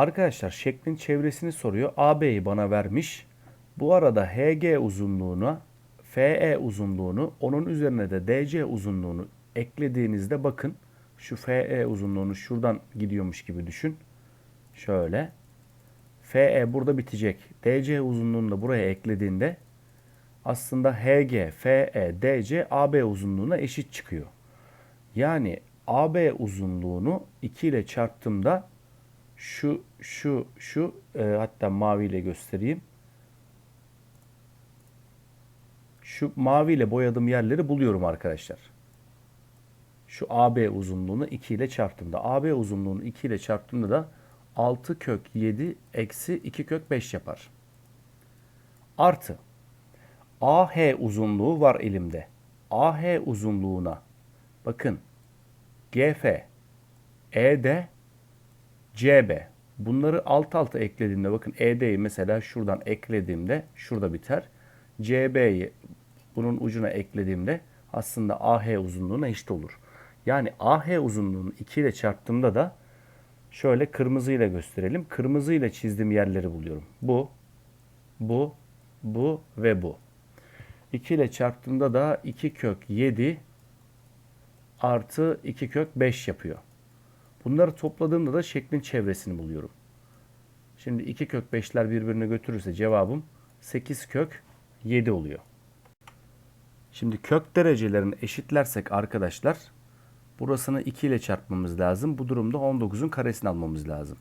Arkadaşlar şeklin çevresini soruyor. AB'yi bana vermiş. Bu arada HG uzunluğuna FE uzunluğunu onun üzerine de DC uzunluğunu eklediğinizde bakın şu FE uzunluğunu şuradan gidiyormuş gibi düşün. Şöyle. FE burada bitecek. DC uzunluğunu da buraya eklediğinde aslında HG, FE, DC AB uzunluğuna eşit çıkıyor. Yani AB uzunluğunu 2 ile çarptığımda şu şu şu e, hatta mavi ile göstereyim. Şu mavi ile boyadığım yerleri buluyorum arkadaşlar. Şu AB uzunluğunu 2 ile çarptığımda AB uzunluğunu 2 ile çarptığımda da 6 kök 7 eksi 2 kök 5 yapar. Artı AH uzunluğu var elimde. AH uzunluğuna bakın GF, ED, CB. Bunları alt alta eklediğimde bakın ED'yi mesela şuradan eklediğimde şurada biter. CB'yi bunun ucuna eklediğimde aslında AH uzunluğuna eşit olur. Yani AH uzunluğunu 2 ile çarptığımda da şöyle kırmızı ile gösterelim. Kırmızı ile çizdiğim yerleri buluyorum. Bu, bu, bu ve bu. 2 ile çarptığımda da 2 kök 7 artı 2 kök 5 yapıyor. Bunları topladığımda da şeklin çevresini buluyorum. Şimdi 2 kök 5'ler birbirine götürürse cevabım 8 kök 7 oluyor. Şimdi kök derecelerini eşitlersek arkadaşlar burasını 2 ile çarpmamız lazım. Bu durumda 19'un karesini almamız lazım.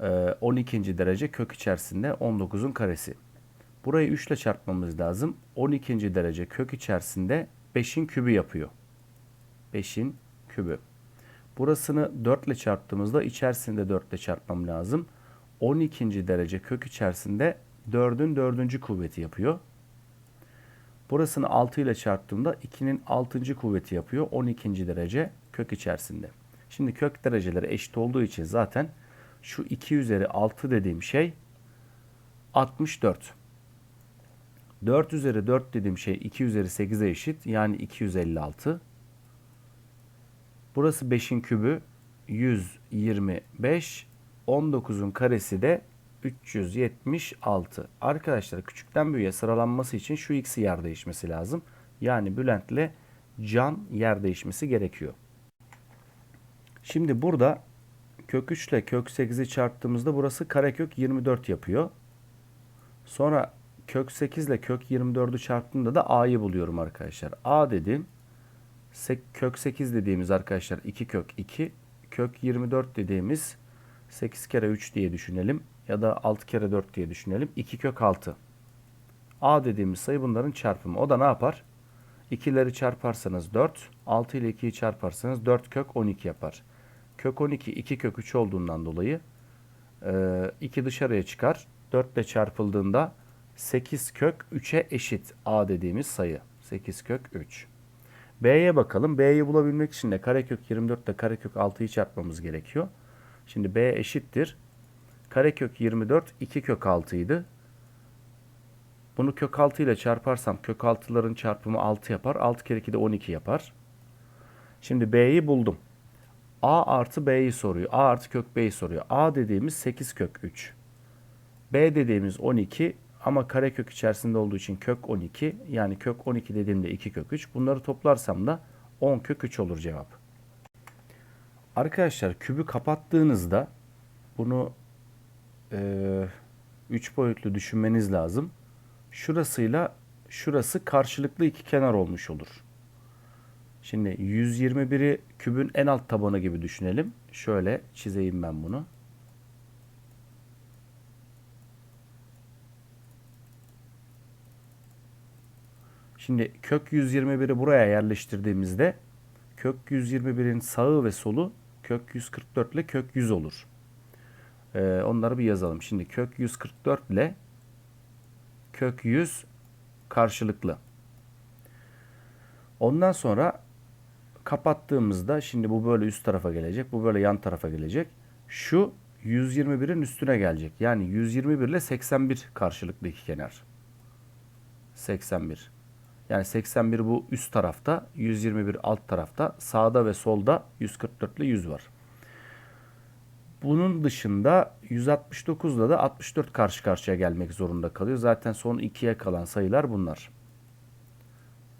Ee, 12. derece kök içerisinde 19'un karesi. Burayı 3 ile çarpmamız lazım. 12. derece kök içerisinde 5'in kübü yapıyor. 5'in kübü. Burasını 4 ile çarptığımızda içerisinde 4 ile çarpmam lazım. 12. derece kök içerisinde 4'ün 4. kuvveti yapıyor. Burasını 6 ile çarptığımda 2'nin 6. kuvveti yapıyor. 12. derece kök içerisinde. Şimdi kök dereceleri eşit olduğu için zaten şu 2 üzeri 6 dediğim şey 64. 4 üzeri 4 dediğim şey 2 üzeri 8'e eşit. Yani 256. Burası 5'in kübü 125. 19'un karesi de 376. Arkadaşlar küçükten büyüğe sıralanması için şu x'i yer değişmesi lazım. Yani Bülent'le Can yer değişmesi gerekiyor. Şimdi burada kök 3 ile kök 8'i çarptığımızda burası karekök 24 yapıyor. Sonra kök 8 ile kök 24'ü çarptığımda da a'yı buluyorum arkadaşlar. a dedim. Kök 8 dediğimiz arkadaşlar 2 kök 2. Kök 24 dediğimiz 8 kere 3 diye düşünelim. Ya da 6 kere 4 diye düşünelim. 2 kök 6. A dediğimiz sayı bunların çarpımı. O da ne yapar? 2'leri çarparsanız 4. 6 ile 2'yi çarparsanız 4 kök 12 yapar. Kök 12 2 kök 3 olduğundan dolayı 2 dışarıya çıkar. 4 ile çarpıldığında 8 kök 3'e eşit A dediğimiz sayı. 8 kök 3. B'ye bakalım. B'yi bulabilmek için de karekök 24 ile karekök 6'yı çarpmamız gerekiyor. Şimdi B eşittir. Karekök 24 2 kök 6 idi. Bunu kök 6 ile çarparsam kök 6'ların çarpımı 6 yapar. 6 kere 2 de 12 yapar. Şimdi B'yi buldum. A artı B'yi soruyor. A artı kök B'yi soruyor. A dediğimiz 8 kök 3. B dediğimiz 12 ama karekök içerisinde olduğu için kök 12 yani kök 12 dediğimde 2 kök 3. Bunları toplarsam da 10 kök 3 olur cevap. Arkadaşlar kübü kapattığınızda bunu 3 e, boyutlu düşünmeniz lazım. Şurasıyla şurası karşılıklı iki kenar olmuş olur. Şimdi 121'i kübün en alt tabanı gibi düşünelim. Şöyle çizeyim ben bunu. Şimdi kök 121'i buraya yerleştirdiğimizde kök 121'in sağı ve solu kök 144 ile kök 100 olur. Ee, onları bir yazalım. Şimdi kök 144 ile kök 100 karşılıklı. Ondan sonra kapattığımızda şimdi bu böyle üst tarafa gelecek. Bu böyle yan tarafa gelecek. Şu 121'in üstüne gelecek. Yani 121 ile 81 karşılıklı iki kenar. 81. Yani 81 bu üst tarafta, 121 alt tarafta, sağda ve solda 144 ile 100 var. bunun dışında 169'da da 64 karşı karşıya gelmek zorunda kalıyor. Zaten son 2'ye kalan sayılar bunlar.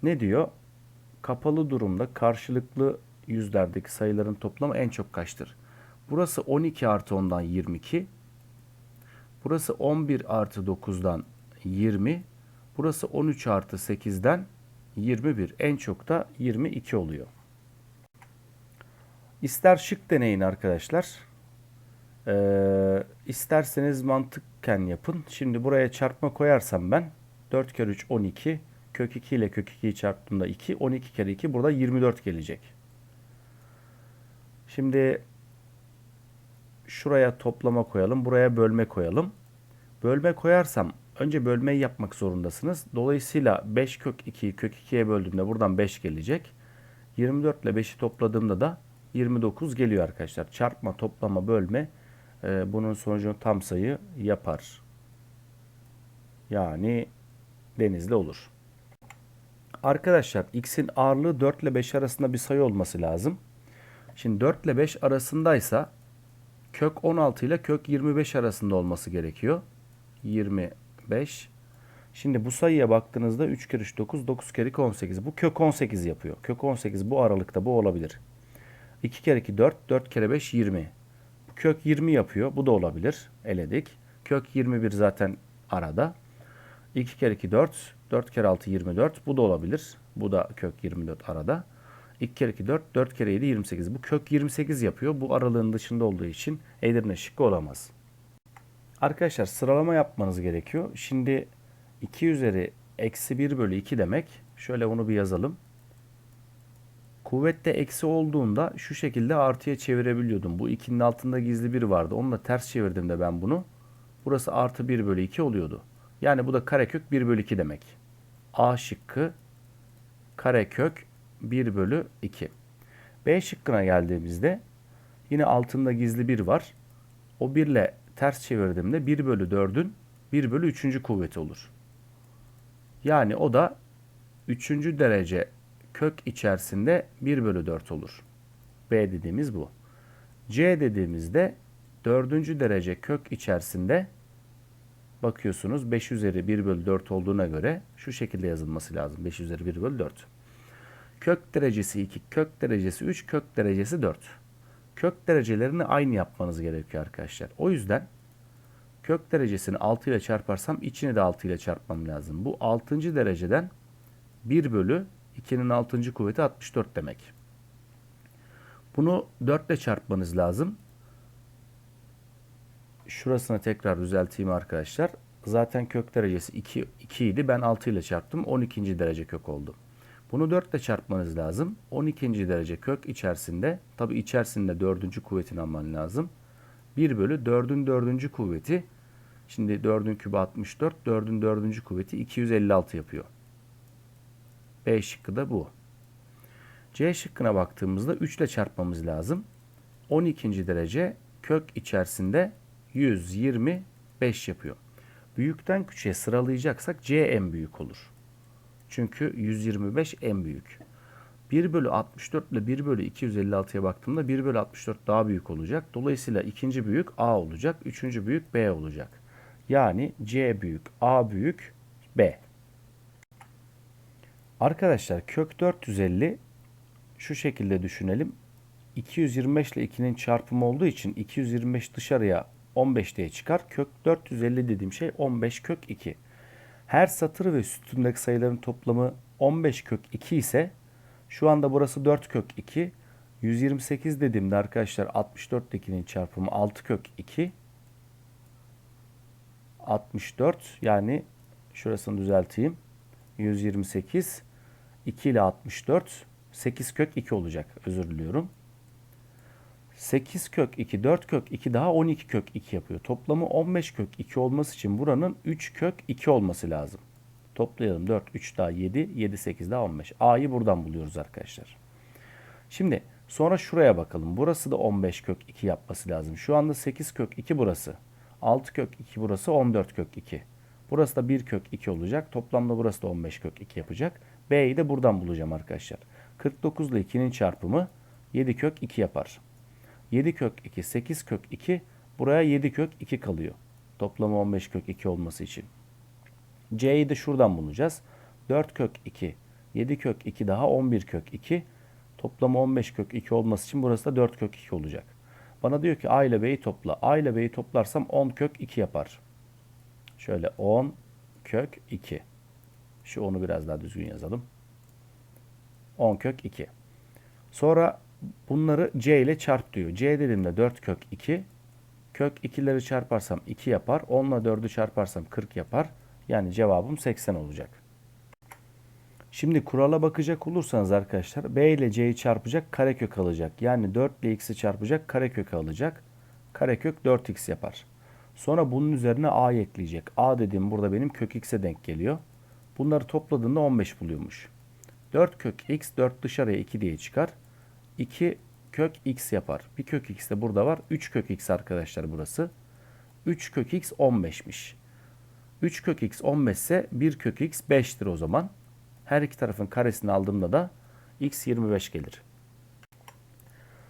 Ne diyor? Kapalı durumda karşılıklı yüzlerdeki sayıların toplamı en çok kaçtır? Burası 12 artı 10'dan 22. Burası 11 artı 9'dan 20. Burası 13 artı 8'den 21. En çok da 22 oluyor. İster şık deneyin arkadaşlar. Ee, isterseniz mantıkken yapın. Şimdi buraya çarpma koyarsam ben 4 kere 3 12. Kök 2 ile kök 2'yi çarptığımda 2. 12 kere 2 burada 24 gelecek. Şimdi şuraya toplama koyalım. Buraya bölme koyalım. Bölme koyarsam önce bölmeyi yapmak zorundasınız. Dolayısıyla 5 kök 2'yi kök 2'ye böldüğümde buradan 5 gelecek. 24 ile 5'i topladığımda da 29 geliyor arkadaşlar. Çarpma, toplama, bölme e, bunun sonucunu tam sayı yapar. Yani denizli olur. Arkadaşlar x'in ağırlığı 4 ile 5 arasında bir sayı olması lazım. Şimdi 4 ile 5 arasındaysa kök 16 ile kök 25 arasında olması gerekiyor. 25. Şimdi bu sayıya baktığınızda 3 kere 3 9, 9 kere 2 18. Bu kök 18 yapıyor. Kök 18 bu aralıkta bu olabilir. 2 kere 2 4, 4 kere 5 20. Bu kök 20 yapıyor. Bu da olabilir. Eledik. Kök 21 zaten arada. 2 kere 2 4, 4 kere 6 24. Bu da olabilir. Bu da kök 24 arada. 2 kere 2 4, 4 kere 7 28. Bu kök 28 yapıyor. Bu aralığın dışında olduğu için Edirne şıkkı olamaz. Arkadaşlar sıralama yapmanız gerekiyor. Şimdi 2 üzeri eksi 1 bölü 2 demek. Şöyle bunu bir yazalım. Kuvvette eksi olduğunda şu şekilde artıya çevirebiliyordum. Bu 2'nin altında gizli 1 vardı. Onu da ters çevirdiğimde ben bunu. Burası artı 1 bölü 2 oluyordu. Yani bu da karekök 1 bölü 2 demek. A şıkkı karekök 1 bölü 2. B şıkkına geldiğimizde yine altında gizli 1 var. O 1 ile ters çevirdiğimde 1 bölü 4'ün 1 bölü 3. kuvveti olur. Yani o da 3. derece kök içerisinde 1 bölü 4 olur. B dediğimiz bu. C dediğimizde 4. derece kök içerisinde bakıyorsunuz 5 üzeri 1 bölü 4 olduğuna göre şu şekilde yazılması lazım. 5 üzeri 1 bölü 4. Kök derecesi 2, kök derecesi 3, kök derecesi 4. Kök derecelerini aynı yapmanız gerekiyor arkadaşlar. O yüzden kök derecesini 6 ile çarparsam içini de 6 ile çarpmam lazım. Bu 6. dereceden 1 bölü 2'nin 6. kuvveti 64 demek. Bunu 4 ile çarpmanız lazım. Şurasını tekrar düzelteyim arkadaşlar. Zaten kök derecesi 2, 2 idi. Ben 6 ile çarptım. 12. derece kök oldu. Bunu 4 ile çarpmanız lazım. 12. derece kök içerisinde tabi içerisinde 4. kuvvetini alman lazım. 1 bölü 4'ün 4. kuvveti şimdi 4'ün kübü 64 4'ün 4. kuvveti 256 yapıyor. B şıkkı da bu. C şıkkına baktığımızda 3 ile çarpmamız lazım. 12. derece kök içerisinde 125 yapıyor. Büyükten küçüğe sıralayacaksak C en büyük olur. Çünkü 125 en büyük. 1 bölü 64 ile 1 bölü 256'ya baktığımda 1 bölü 64 daha büyük olacak. Dolayısıyla ikinci büyük A olacak. Üçüncü büyük B olacak. Yani C büyük, A büyük, B. Arkadaşlar kök 450 şu şekilde düşünelim. 225 ile 2'nin çarpımı olduğu için 225 dışarıya 15 diye çıkar. Kök 450 dediğim şey 15 kök 2. Her satır ve sütundaki sayıların toplamı 15 kök 2 ise şu anda burası 4 kök 2. 128 dediğimde arkadaşlar 64 2'nin çarpımı 6 kök 2. 64 yani şurasını düzelteyim. 128 2 ile 64 8 kök 2 olacak. Özür diliyorum. 8 kök 2, 4 kök 2 daha 12 kök 2 yapıyor. Toplamı 15 kök 2 olması için buranın 3 kök 2 olması lazım. Toplayalım 4, 3 daha 7, 7, 8 daha 15. A'yı buradan buluyoruz arkadaşlar. Şimdi sonra şuraya bakalım. Burası da 15 kök 2 yapması lazım. Şu anda 8 kök 2 burası. 6 kök 2 burası 14 kök 2. Burası da 1 kök 2 olacak. Toplamda burası da 15 kök 2 yapacak. B'yi de buradan bulacağım arkadaşlar. 49 ile 2'nin çarpımı 7 kök 2 yapar. 7 kök 2, 8 kök 2. Buraya 7 kök 2 kalıyor. Toplamı 15 kök 2 olması için. C'yi de şuradan bulacağız. 4 kök 2, 7 kök 2 daha 11 kök 2. Toplamı 15 kök 2 olması için burası da 4 kök 2 olacak. Bana diyor ki A ile B'yi topla. A ile B'yi toplarsam 10 kök 2 yapar. Şöyle 10 kök 2. Şu onu biraz daha düzgün yazalım. 10 kök 2. Sonra bunları C ile çarp diyor. C dediğimde 4 kök 2. Kök 2'leri çarparsam 2 yapar. 10 ile 4'ü çarparsam 40 yapar. Yani cevabım 80 olacak. Şimdi kurala bakacak olursanız arkadaşlar B ile C'yi çarpacak karekök alacak. Yani 4 ile x'i çarpacak karekök alacak. Karekök 4x yapar. Sonra bunun üzerine a'yı ekleyecek. A dediğim burada benim kök x'e denk geliyor. Bunları topladığında 15 buluyormuş. 4 kök x 4 dışarıya 2 diye çıkar. 2 kök x yapar. Bir kök x de burada var. 3 kök x arkadaşlar burası. 3 kök x 15'miş. 3 kök x 15 ise 1 kök x 5'tir o zaman. Her iki tarafın karesini aldığımda da x 25 gelir.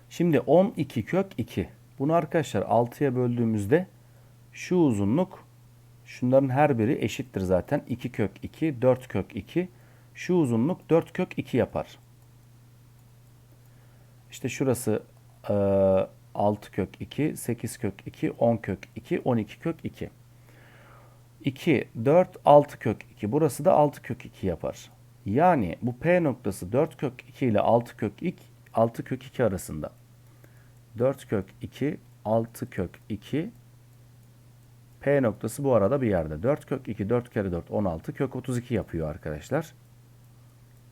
Şimdi 12 kök 2. Bunu arkadaşlar 6'ya böldüğümüzde şu uzunluk şunların her biri eşittir zaten. 2 kök 2, 4 kök 2. Şu uzunluk 4 kök 2 yapar. İşte şurası e, 6 kök 2, 8 kök 2, 10 kök 2, 12 kök 2. 2, 4, 6 kök 2. Burası da 6 kök 2 yapar. Yani bu P noktası 4 kök 2 ile 6 kök 2, 6 kök 2 arasında. 4 kök 2, 6 kök 2. P noktası bu arada bir yerde. 4 kök 2, 4 kere 4, 16. Kök 32 yapıyor arkadaşlar.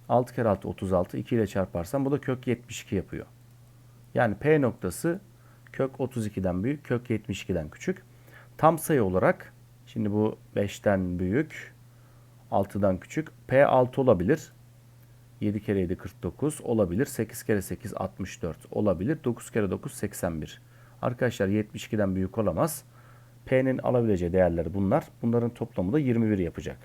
6 kere 6, 36. 2 ile çarparsam bu da kök 72 yapıyor. Yani P noktası kök 32'den büyük, kök 72'den küçük. Tam sayı olarak şimdi bu 5'ten büyük, 6'dan küçük. P 6 olabilir. 7 kere 7 49 olabilir. 8 kere 8 64 olabilir. 9 kere 9 81. Arkadaşlar 72'den büyük olamaz. P'nin alabileceği değerleri bunlar. Bunların toplamı da 21 yapacak.